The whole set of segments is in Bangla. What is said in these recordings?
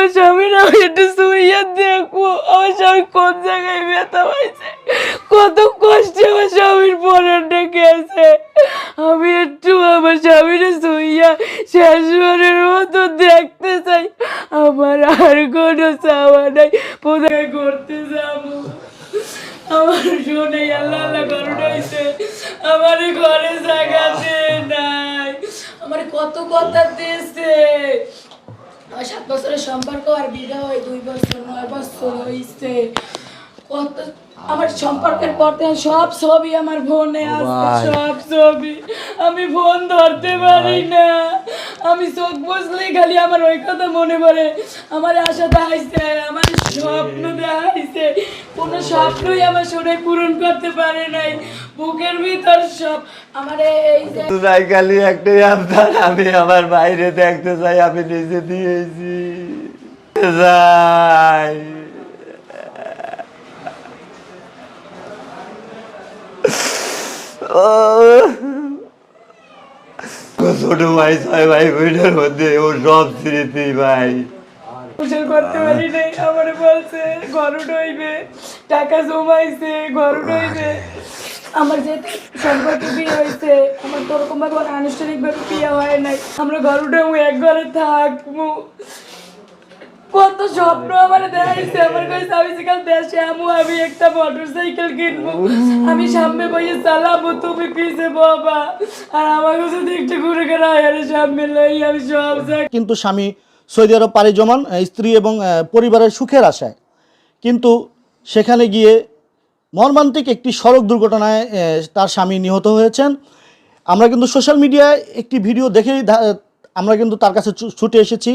আমার স্বামীর আমি একটু শুইয়া দেখব। আমার স্বামী কোন জায়গায় ব্যথা পাইছে? কত কষ্টে আমার স্বামীর পরানটা গেছে। আমি একটু আমার স্বামীর শুইয়া শেষবারের মতো দেখতে চাই। আমার আর কোনো চাওয়া নাই। কোথায় করতে যাব। আমার শুনে আল্লাহ আল্লাহ করুন হয়েছে আমার ঘরে জায়গা দিয়ে নাই। আমার কত কথা দিয়েছে। সাত বছরের সম্পর্ক আর বিবাহ দুই বছর নয় বছর হয়েছে কত আমার সম্পর্কের পর থেকে সব ছবি আমার ফোনে আছে সব ছবি। আমি ফোন ধরতে পারি না। আমি চোখ বসলে খালি আমার ওই কথা মনে পড়ে। আমার আশা দেখাইছে আমার স্বপ্ন দেখাইছে। কোনো স্বপ্নই আমার শুনে পূরণ করতে পারে নাই। বুকের ভিতর সব আমার এই যে যাই খালি একটাই আপনার আমি আমার বাইরে দেখতে চাই আমি নিজে দিয়েছি। যাই। ছোট ভাই, ছয় ভাই বোনের মধ্যে ও সব স্মৃতি ভাই। করতে পারি নাই, আমার বলছে, ঘর উঠইবে, টাকা জমাইছে, ঘর উঠইবে। আমার যে বিয়ে হয়েছে, আমার হয় নাই। আমরা ঘর এক ঘরে থাকব কত স্বপ্ন আমার দেখাইছে। আমার কাছে আমি সেখানে দেশে আমু আমি একটা মোটর সাইকেল কিনবো। আমি সামনে বইয়ে চালাবো, তুমি পিছে বাবা। আর আমাকে যদি একটু ঘুরে ঘুরে আয়ার সামনে লই আমি সব কিন্তু স্বামী, সৌদি আরব পাড়ি জমান স্ত্রী এবং পরিবারের সুখের আশায়। কিন্তু সেখানে গিয়ে মর্মান্তিক একটি সড়ক দুর্ঘটনায় তার স্বামী নিহত হয়েছেন। আমরা কিন্তু সোশ্যাল মিডিয়ায় একটি ভিডিও দেখেই আমরা কিন্তু তার কাছে ছুটে এসেছি।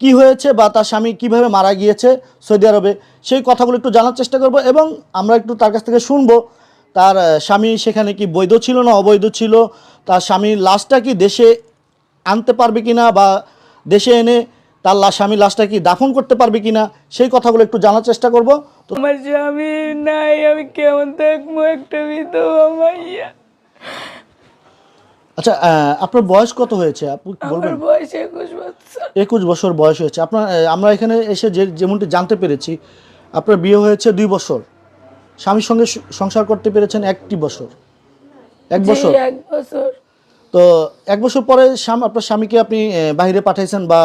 কি হয়েছে বা তার স্বামী কীভাবে মারা গিয়েছে সৌদি আরবে, সেই কথাগুলো একটু জানার চেষ্টা করব এবং আমরা একটু তার কাছ থেকে শুনব, তার স্বামী সেখানে কি বৈধ ছিল না অবৈধ ছিল, তার স্বামীর লাশটা কি দেশে আনতে পারবে কিনা বা দেশে এনে তার লাশ স্বামী লাশটা কি দাফন করতে পারবে কি না সেই কথাগুলো একটু জানার চেষ্টা করব। তো আমার স্বামী নাই, আমি কেমন থাকব একটা বিধবা মাইয়া। আচ্ছা আপনার বয়স কত হয়েছে? আপু আমার বলবেন? বয়স একুশ বছর। একুশ বছর বয়স হয়েছে। আপনার আমরা এখানে এসে যে যেমনটি জানতে পেরেছি আপনার বিয়ে হয়েছে দুই বছর। স্বামীর সঙ্গে সংসার করতে পেরেছেন একটি বছর। এক বছর। এক বছর। তো এক বছর পরে আপনার স্বামীকে আপনি বাইরে পাঠাইছেন বা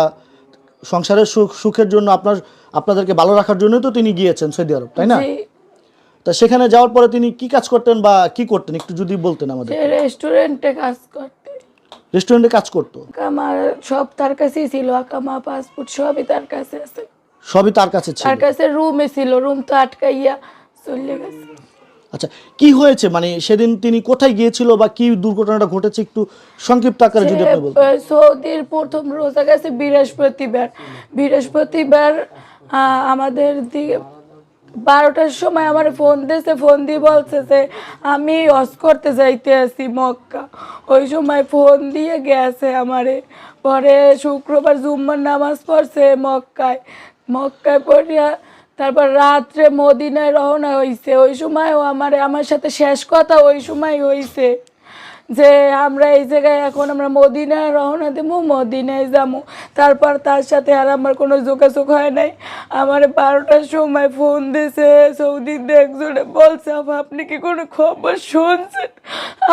সংসারের সুখ সুখের জন্য আপনার আপনাদেরকে ভালো রাখার জন্যই তো তিনি গিয়েছেন সৌদি আরব তাই না? তা সেখানে যাওয়ার পরে তিনি কি কাজ করতেন বা কি করতেন? একটু যদি বলতেন আমাদের। সে রেস্টুরেন্টে কাজ করতে। রেস্টুরেন্টে কাজ করতো? আমার সব তার কাছেই ছিল আকামা পাসপোর্ট সবই তার কাছে আছে। সবই তার কাছে ছিল? তার কাছে রুমে ছিল রুম তো আটকাইয়া চলে গেছে। আচ্ছা কি হয়েছে? মানে সেদিন তিনি কোথায় গিয়েছিল বা কি দুর্ঘটনাটা ঘটেছে? একটু সংক্ষিপ্ত আকারে যদি আপনি বলতেন। সে, আহ, সৌদির প্রথম রোজা গেছে বৃহস্পতিবার। বৃহস্পতিবার আহ, আমাদের দিকে বারোটার সময় আমার ফোন দিয়েছে ফোন দিয়ে বলছে যে, আমি হজ করতে যাইতে আছি মক্কা। ওই সময় ফোন দিয়ে গেছে আমারে। পরে শুক্রবার জুম্মার নামাজ পড়ছে মক্কায়। মক্কায় পড়িয়া তারপর রাত্রে মদিনায় রওনা হইছে। ওই সময়ও আমার আমার সাথে শেষ কথা ওই সময় হইছে। যে আমরা এই জায়গায় এখন আমরা মদিনায় রওনা দেবো, মদিনায় যাব। তারপর তার সাথে আর আমার কোনো যোগাযোগ হয় নাই। আমার বারোটার সময় ফোন দিয়েছে সৌদিতে একজনে বলছে আপনি কি কোনো খবর শুনছেন?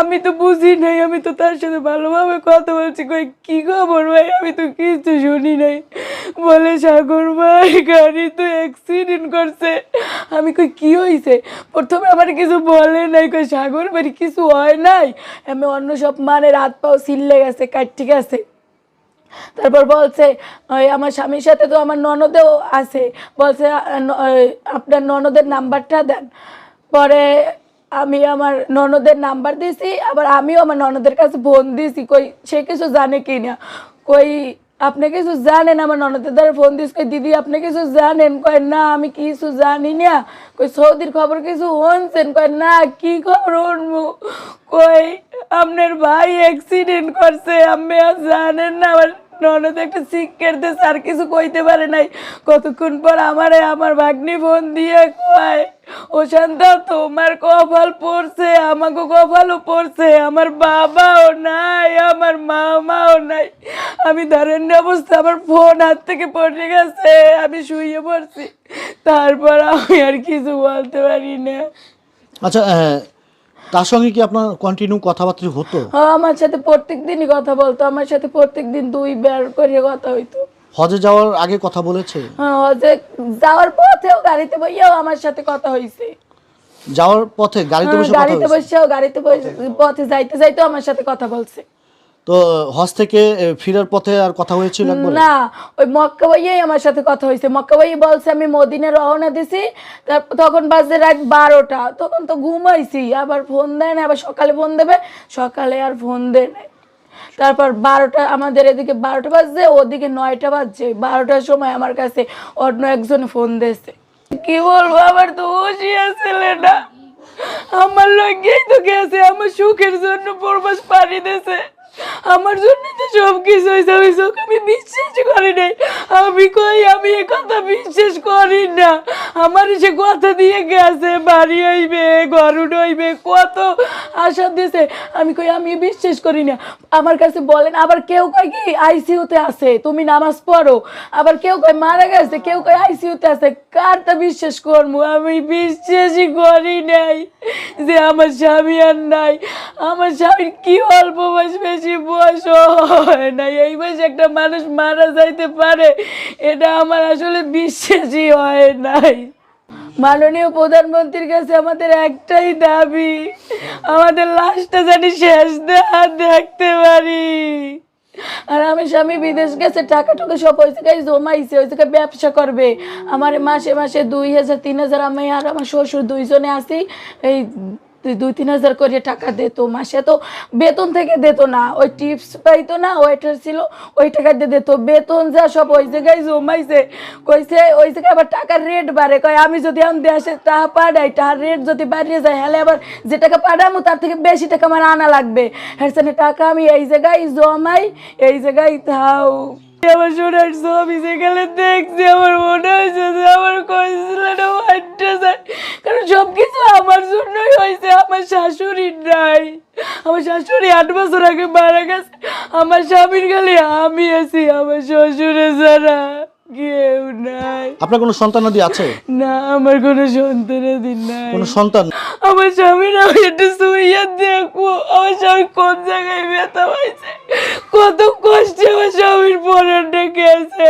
আমি তো বুঝি নাই, আমি তো তার সাথে ভালোভাবে কথা বলছি। কই, কি খবর ভাই? আমি তো কিছু শুনি নাই। বলে, সাগর ভাই, গাড়ি তো অ্যাক্সিডেন্ট করছে। আমি কই, কি হয়েছে প্রথমে আমার কিছু বলে নাই। কই, সাগর বাড়ি কিছু হয় নাই? আমি অন্য সব মানে রাত পাও সিললে গেছে কাটটি গেছে। তারপর বলছে, ওই আমার স্বামীর সাথে তো আমার ননদেও আছে। বলছে আপনার ননদের নাম্বারটা দেন। পরে আমি আমার ননদের নাম্বার দিছি, আবার আমিও আমার ননদের কাছে ফোন দিছি, কই সে কিছু জানে কি না কই আপনি কিছু জানেন? আমার ননদের দ্বারা ফোন দিস, কই, দিদি, আপনি কিছু জানেন? কয়, না, আমি কিছু জানি না। কই, সৌদির খবর কিছু শুনছেন? কয়, না, কি খবর শুনব? কই, আপনার ভাই অ্যাক্সিডেন্ট করছে, আপনি আর জানেন না আমার ননদ একটা শিক্ষার দিয়েছে আর কিছু কইতে পারে নাই। কতক্ষণ পর আমারে আমার ভাগ্নি ফোন দিয়ে কয় ও শান্তা তোমার কপাল পড়ছে আমাকে কপালও পড়ছে আমার বাবাও নাই আমার মামাও নাই। আমি ধরেন অবস্থা আমার ফোন হাত থেকে পড়ে গেছে আমি শুয়ে পড়ছি। তারপর আমি আর কিছু বলতে পারি না। আচ্ছা আহ, তার সঙ্গে কি আপনার কন্টিনিউ কথাবার্তা হতো? আমার সাথে প্রত্যেক দিনই কথা বলতো আমার সাথে প্রত্যেক দিন দুই বার করে কথা হইতো। হজে যাওয়ার আগে কথা বলেছে? হ্যাঁ, হজে যাওয়ার পথেও গাড়িতে বইয়াও আমার সাথে কথা হইছে। যাওয়ার পথে গাড়িতে বসে কথা গাড়িতে? বসেও গাড়িতে বসে- পথে যাইতে যাইতে আমার সাথে কথা বলছে। তো হজ থেকে ফেরার পথে আর কথা হয়েছিল না, ওই মক্কা ভাইয়াই আমার সাথে কথা হয়েছে। মক্কা ভাই বলছে, আমি মদিনে রওনা দিছি, তারপর তখন বাজে রাত বারোটা। তখন তো ঘুমাইছি, আবার ফোন দেয় না আবার সকালে ফোন দেবে, সকালে আর ফোন দেয় না তারপর বারোটা, আমাদের এদিকে বারোটা বাজছে, ওদিকে নয়টা বাজছে। বারোটার সময় আমার কাছে অন্য একজন ফোন দিয়েছে। কি বলব, আমার তো বসিয়া ছেলে না। আমার লগেই তো গেছে, আমার সুখের জন্য প্রবাস পাড়ি দিয়েছে। আমার জন্য তো সব কিছু হয়েছে, আমি চোখ আমি বিশ্বাস করি নাই। আমি কই, আমি এ কথা বিশ্বাস করি না। আমার সে কথা দিয়ে গেছে, বাড়ি হইবে ঘর হইবে কত আশা দিছে। আমি কই, আমি বিশ্বাস করি না। আমার কাছে বলেন, আবার কেউ কয় কি, আইসিইউতে আছে, তুমি নামাজ পড়ো। আবার কেউ কয়, মারা গেছে, কেউ কয়, আইসিইউতে আছে, কারটা বিশ্বাস করব? আমি বিশ্বাসই করি নাই যে আমার স্বামী আর নাই। আমার স্বামীর কি অল্প বয়স বেশি বয়স হয় নাই, এই বয়সে একটা মানুষ মারা যাইতে পারে, এটা আমার আসলে বিশ্বাসই হয় নাই। মাননীয় প্রধানমন্ত্রীর কাছে আমাদের একটাই দাবি, আমাদের লাশটা জানি শেষ দেখা দেখতে পারি। আর আমি স্বামী বিদেশ গেছে টাকা টুকু সব ওই জায়গায় জমাইছে, ওই জায়গায় ব্যবসা করবে। আমার মাসে মাসে দুই হাজার, তিন হাজার, আমি আর আমার শ্বশুর দুইজনে আসি এই দুই- দুই, তিন হাজার করে টাকা দিত মাসে তো বেতন থেকে দিত না। ওই টিপস পাইতো না ওইটার ছিল, ওই টাকা দিয়ে দিত বেতন যা সব ওই জায়গায় জমাইছে। কইছে, ওই জায়গায় আবার টাকার রেট বাড়ে। কয়, আমি যদি আমি দেশে টাকা পাঠাই টাকার রেট যদি বাড়িয়ে যায় হলে আবার যে টাকা পাঠাবো তার থেকে বেশি টাকা আমার আনা লাগবে। হ্যাঁ টাকা আমি এই জায়গায় জমাই, এই জায়গায় থাও। আমার সোনার ছবি সেখানে দেখছি, আমার মনে হয়েছে আমার কইছিলাটা হাঁটতে যায় কারণ সব কিছু আমার জন্যই হয়েছে আমার শাশুড়ি নাই আমার শাশুড়ি আট বছর আগে মারা গেছে। আমার স্বামীর গালে আমি আছি আমার শ্বশুরে ছাড়া কেউ নাই। আপনার কোনো সন্তানাদি আছে? না আমার কোনো সন্তানাদি নাই। কোনো সন্তান? আমার স্বামীর আমি একটু শুইয়া দেখব আমার স্বামী কোন জায়গায় ব্যথা হয়েছে কত কষ্টে আমার স্বামীর পরানটা গেছে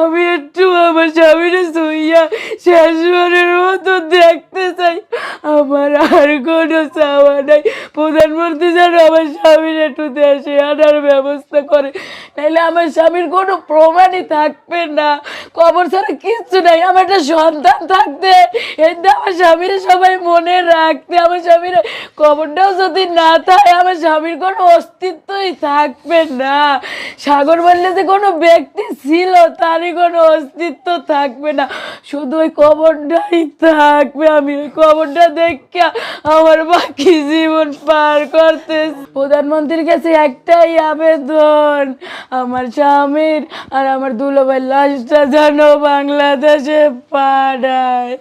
আমি একটু আমার স্বামীর শুইয়া শেষবারের মতো দেখতে চাই। আমার আর কোনো চাওয়া নাই। প্রধানমন্ত্রী যেন আমার স্বামীর একটু দেশে আনার ব্যবস্থা করে। নাইলে আমার স্বামীর কোনো প্রমাণই থাকবে না। কবর ছাড়া কিচ্ছু নাই, আমার একটা সন্তান থাকতে এতে আমার স্বামীর সবাই মনে রাখতে আমার স্বামীর কবরটাও যদি না থাকে, আমার স্বামীর কোনো অস্তিত্বই থাকবে না। সাগর বললে যে কোনো ব্যক্তি ছিল, তারই কোনো অস্তিত্ব থাকবে না। শুধু ওই কবরটাই থাকবে আমি ওই কবরটা দেখে আমার বাকি জীবন পার করতে প্রধানমন্ত্রীর কাছে একটাই আবেদন আমার স্বামীর আর আমার দুলোভাই লাশটা যেন বাংলাদেশে পাঠায়।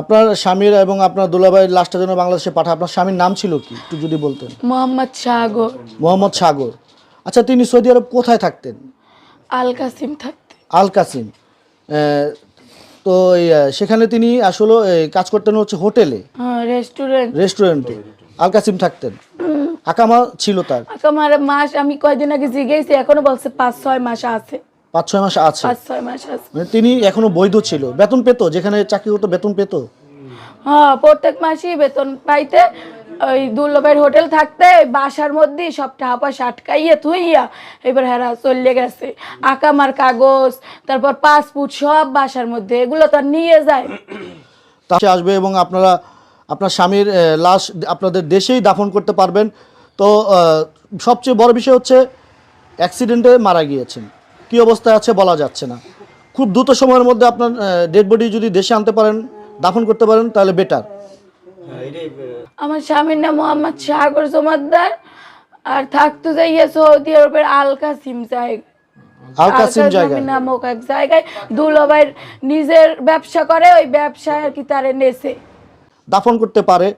আপনার স্বামীর এবং আপনার দুলাভাইয়ের লাশটা যেন বাংলাদেশে পাঠায় আপনার স্বামীর নাম ছিল কি? একটু যদি বলতেন। মোহাম্মদ সাগর। মোহাম্মদ সাগর। আচ্ছা তিনি সৌদি আরব কোথায় থাকতেন? আল কাসিম থাকতে আল কাসিম। তো সেখানে তিনি আসলে কাজ করতেন হচ্ছে হোটেলে। রেস্টুরেন্ট রেস্টুরেন্টে আল কাসিম থাকতেন। আকামা ছিল তার। আমার মাস আমি কয়দিন আগে জিগেছি এখনও বলছে পাঁচ ছয় মাস আছে। পাঁচ ছয় মাস আছে। পাঁচ ছয় মাস আছে। মানে তিনি এখনও বৈধ ছিল। বেতন পেত? যেখানে চাকরি করতো বেতন পেত? হ্যাঁ প্রত্যেক মাসেই বেতন পাইতে ওই দুর্লভের হোটেল থাকতে, বাসার মধ্যেই সব টাকা পয়সা আটকাইয়া থুইয়া এবার হেরা চলে গেছে। আকামার কাগজ, তারপর পাসপোর্ট সব বাসার মধ্যে, এগুলো তো আর নিয়ে যায়। তাতে আসবে এবং আপনারা, আপনার স্বামীর লাশ আপনাদের দেশেই দাফন করতে পারবেন। তো সবচেয়ে বড় বিষয় হচ্ছে, অ্যাক্সিডেন্টে মারা গিয়েছেন। কী অবস্থায় আছে বলা যাচ্ছে না। খুব দ্রুত সময়ের মধ্যে আপনার ডেড বডি যদি দেশে আনতে পারেন, দাফন করতে পারেন, তাহলে বেটার আমার স্বামীর নাম মোহাম্মদ সাগর জমাদ্দার। আর থাকতো যাইয়া সৌদি আরবের আল কাসিম জায়গা আল জায়গায় নামক এক জায়গায় দুলাভাইয়ের নিজের ব্যবসা করে ওই ব্যবসায় আর কি তারে নেছে। দাফন করতে পারে।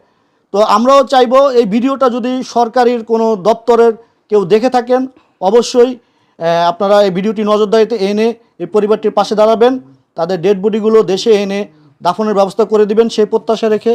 তো আমরাও চাইব এই ভিডিওটা যদি সরকারির কোনো দপ্তরের কেউ দেখে থাকেন অবশ্যই আহ, আপনারা এই ভিডিওটি নজরদারিতে এনে এই পরিবারটির পাশে দাঁড়াবেন। তাদের ডেড বডিগুলো দেশে এনে দাফনের ব্যবস্থা করে দিবেন সেই প্রত্যাশা রেখে।